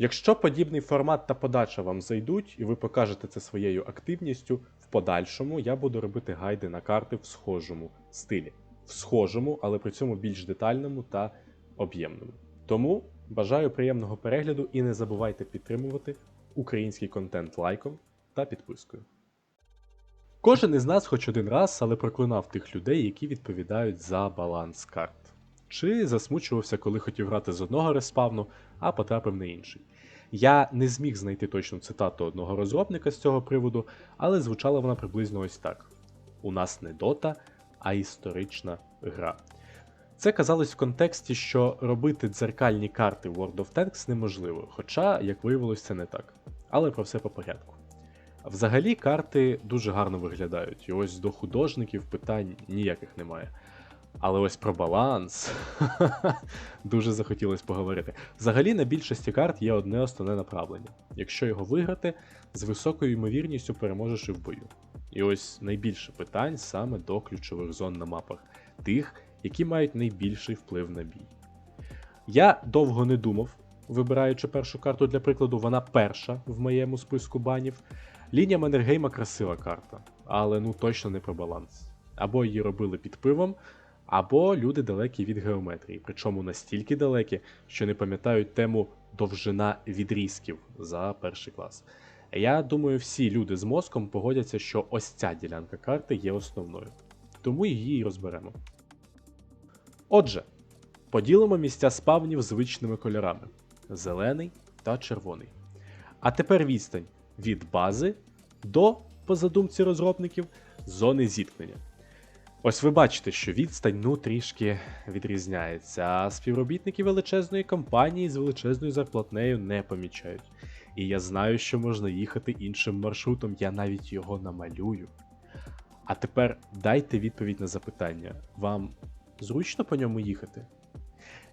Якщо подібний формат та подача вам зайдуть, і ви покажете це своєю активністю, в подальшому я буду робити гайди на карти в схожому стилі. В схожому, але при цьому більш детальному та об'ємному. Тому бажаю приємного перегляду і не забувайте підтримувати український контент лайком та підпискою. Кожен із нас хоч один раз, але проклинав тих людей, які відповідають за баланс карт. Чи засмучувався, коли хотів грати з одного респавну, а потрапив на інший. Я не зміг знайти точну цитату одного розробника з цього приводу, але звучала вона приблизно ось так: У нас не дота, а історична гра. Це казалось в контексті, що робити дзеркальні карти World of Tanks неможливо, хоча, як виявилось, це не так. Але про все по порядку. Взагалі карти дуже гарно виглядають, і ось до художників питань ніяких немає. Але ось про баланс дуже захотілося поговорити. Взагалі на більшості карт є одне основне направлення. Якщо його виграти, з високою ймовірністю переможеш і в бою. І ось найбільше питань саме до ключових зон на мапах, тих, які мають найбільший вплив на бій. Я довго не думав, вибираючи першу карту для прикладу, вона перша в моєму списку банів. Лінія Маннергейма красива карта, але ну точно не про баланс. Або її робили під пивом, або люди далекі від геометрії, причому настільки далекі, що не пам'ятають тему довжина відрізків за перший клас. Я думаю, всі люди з мозком погодяться, що ось ця ділянка карти є основною. Тому її і розберемо. Отже, поділимо місця спавнів звичними кольорами: зелений та червоний. А тепер відстань від бази до, по задумці розробників, зони зіткнення. Ось ви бачите, що відстань ну трішки відрізняється, а співробітники величезної компанії з величезною зарплатнею не помічають. І я знаю, що можна їхати іншим маршрутом, я навіть його намалюю. А тепер дайте відповідь на запитання: вам зручно по ньому їхати?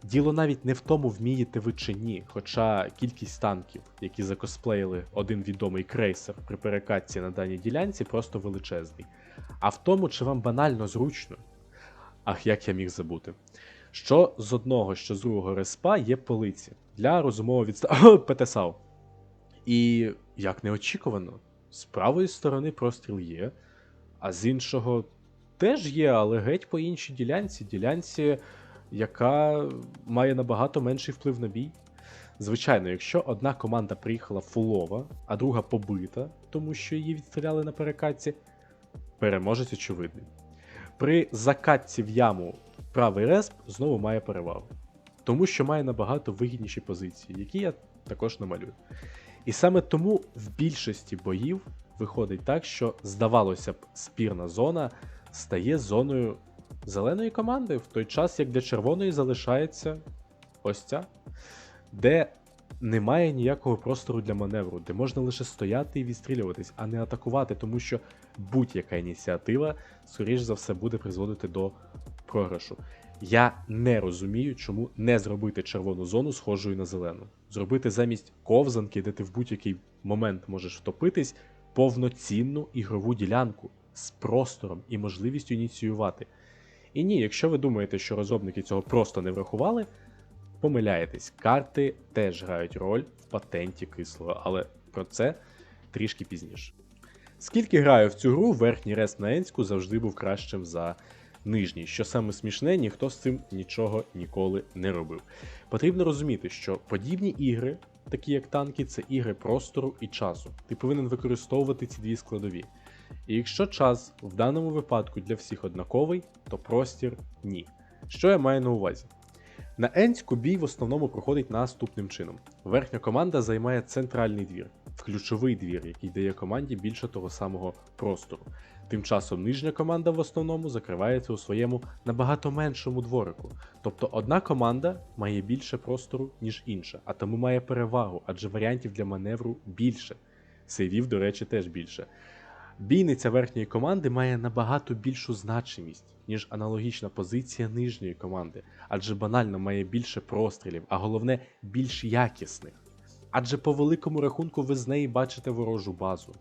Діло навіть не в тому, вмієте ви чи ні, хоча кількість танків, які закосплеїли один відомий крейсер при перекатці на даній ділянці, просто величезний. А в тому, чи вам банально зручно. Ах, як я міг забути. Що з одного, що з другого респа є полиці для розумового відста... ПТСАУ. І як неочікувано, з правої сторони простріл є, а з іншого теж є, але геть по іншій ділянці. Ділянці, яка має набагато менший вплив на бій. Звичайно, якщо одна команда приїхала фулова, а друга побита, тому що її відстріляли на перекатці, переможець очевидний. При закатці в яму правий респ знову має перевагу, тому що має набагато вигідніші позиції, які я також намалюю. І саме тому в більшості боїв виходить так, що, здавалося б, спірна зона стає зоною зеленої команди, в той час як для червоної залишається ось ця, де немає ніякого простору для маневру, де можна лише стояти і відстрілюватись, а не атакувати, тому що будь-яка ініціатива, скоріш за все, буде призводити до програшу. Я не розумію, чому не зробити червону зону схожою на зелену. Зробити замість ковзанки, де ти в будь-який момент можеш втопитись, повноцінну ігрову ділянку з простором і можливістю ініціювати. І ні, якщо ви думаєте, що розробники цього просто не врахували, помиляєтесь, карти теж грають роль в патенті кислого, але про це трішки пізніше. Скільки граю в цю гру, верхній рест на Енську завжди був кращим за нижній. Що саме смішне, ніхто з цим нічого ніколи не робив. Потрібно розуміти, що подібні ігри, такі як танки, це ігри простору і часу. Ти повинен використовувати ці дві складові. І якщо час в даному випадку для всіх однаковий, то простір ні. Що я маю на увазі? На Енську бій в основному проходить наступним чином: верхня команда займає центральний двір, ключовий двір, який дає команді більше того самого простору. Тим часом нижня команда в основному закривається у своєму набагато меншому дворику. Тобто одна команда має більше простору, ніж інша, а тому має перевагу, адже варіантів для маневру більше. Сейвів, до речі, теж більше. Бійниця верхньої команди має набагато більшу значимість, ніж аналогічна позиція нижньої команди, адже банально має більше прострілів, а головне більш якісних. Адже по великому рахунку ви з неї бачите ворожу базу.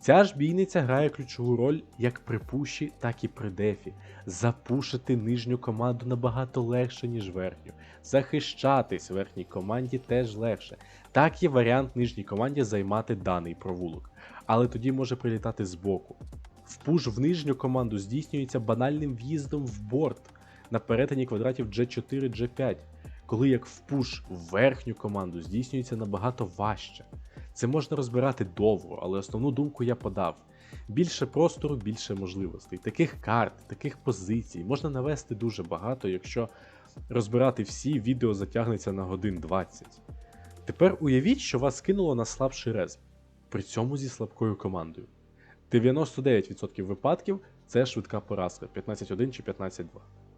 Ця ж бійниця грає ключову роль як при пуші, так і при дефі. Запушити нижню команду набагато легше, ніж верхню. Захищатись верхній команді теж легше. Так є варіант нижній команді займати даний провулок, але тоді може прилітати збоку. Впуш в нижню команду здійснюється банальним в'їздом в борт на перетині квадратів G4, G5, коли як впуш в верхню команду здійснюється набагато важче. Це можна розбирати довго, але основну думку я подав. Більше простору, більше можливостей. Таких карт, таких позицій можна навести дуже багато, якщо розбирати всі, відео затягнеться на годин 20. Тепер уявіть, що вас кинуло на слабший рез, при цьому зі слабкою командою. 99% випадків це швидка поразка 15-1 чи 15-2.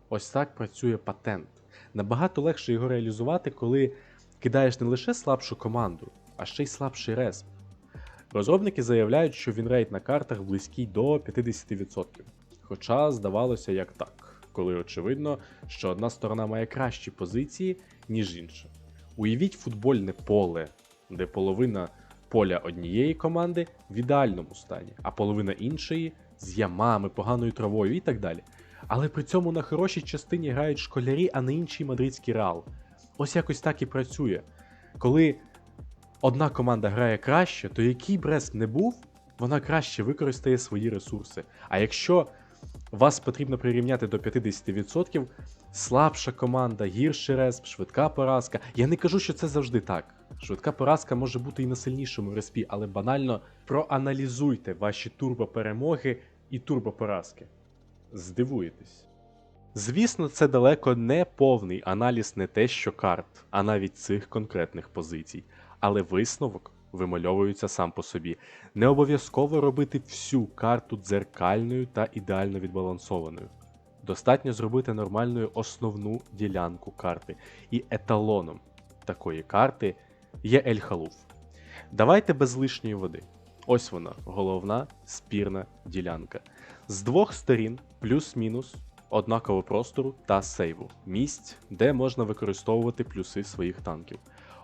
Ось так працює патент. Набагато легше його реалізувати, коли кидаєш не лише слабшу команду, а ще й слабший респ. Розробники заявляють, що вінрейт на картах близький до 50%. Хоча здавалося як так, коли очевидно, що одна сторона має кращі позиції, ніж інша. Уявіть футбольне поле, де половина поля однієї команди в ідеальному стані, а половина іншої з ямами, поганою травою і так далі. Але при цьому на хорошій частині грають школярі, а на іншій мадридський реал. Ось якось так і працює. Коли одна команда грає краще, то який Брест не був, вона краще використає свої ресурси. А якщо вас потрібно прирівняти до 50%, слабша команда, гірший респ, швидка поразка. Я не кажу, що це завжди так. Швидка поразка може бути і на сильнішому респі, але банально проаналізуйте ваші турбоперемоги і турбопоразки. Здивуєтесь. Звісно, це далеко не повний аналіз не те, що карт, а навіть цих конкретних позицій. Але висновок вимальовується сам по собі. Не обов'язково робити всю карту дзеркальною та ідеально відбалансованою. Достатньо зробити нормальною основну ділянку карти. І еталоном такої карти є Ель Халуф. Давайте без лишньої води. Ось вона, головна спірна ділянка. З двох сторін, плюс-мінус, однаково простору та сейву. Місць, де можна використовувати плюси своїх танків.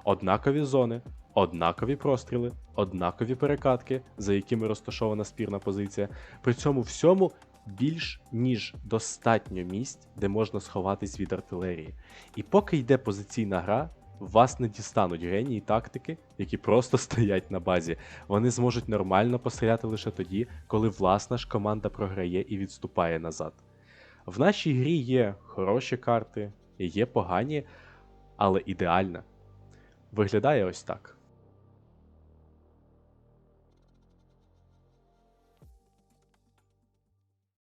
Однакові зони, однакові простріли, однакові перекатки, за якими розташована спірна позиція. При цьому всьому більш ніж достатньо місць, де можна сховатись від артилерії. І поки йде позиційна гра, вас не дістануть генії тактики, які просто стоять на базі. Вони зможуть нормально постріляти лише тоді, коли власна ж команда програє і відступає назад. В нашій грі є хороші карти, є погані, але ідеальна. Виглядає ось так.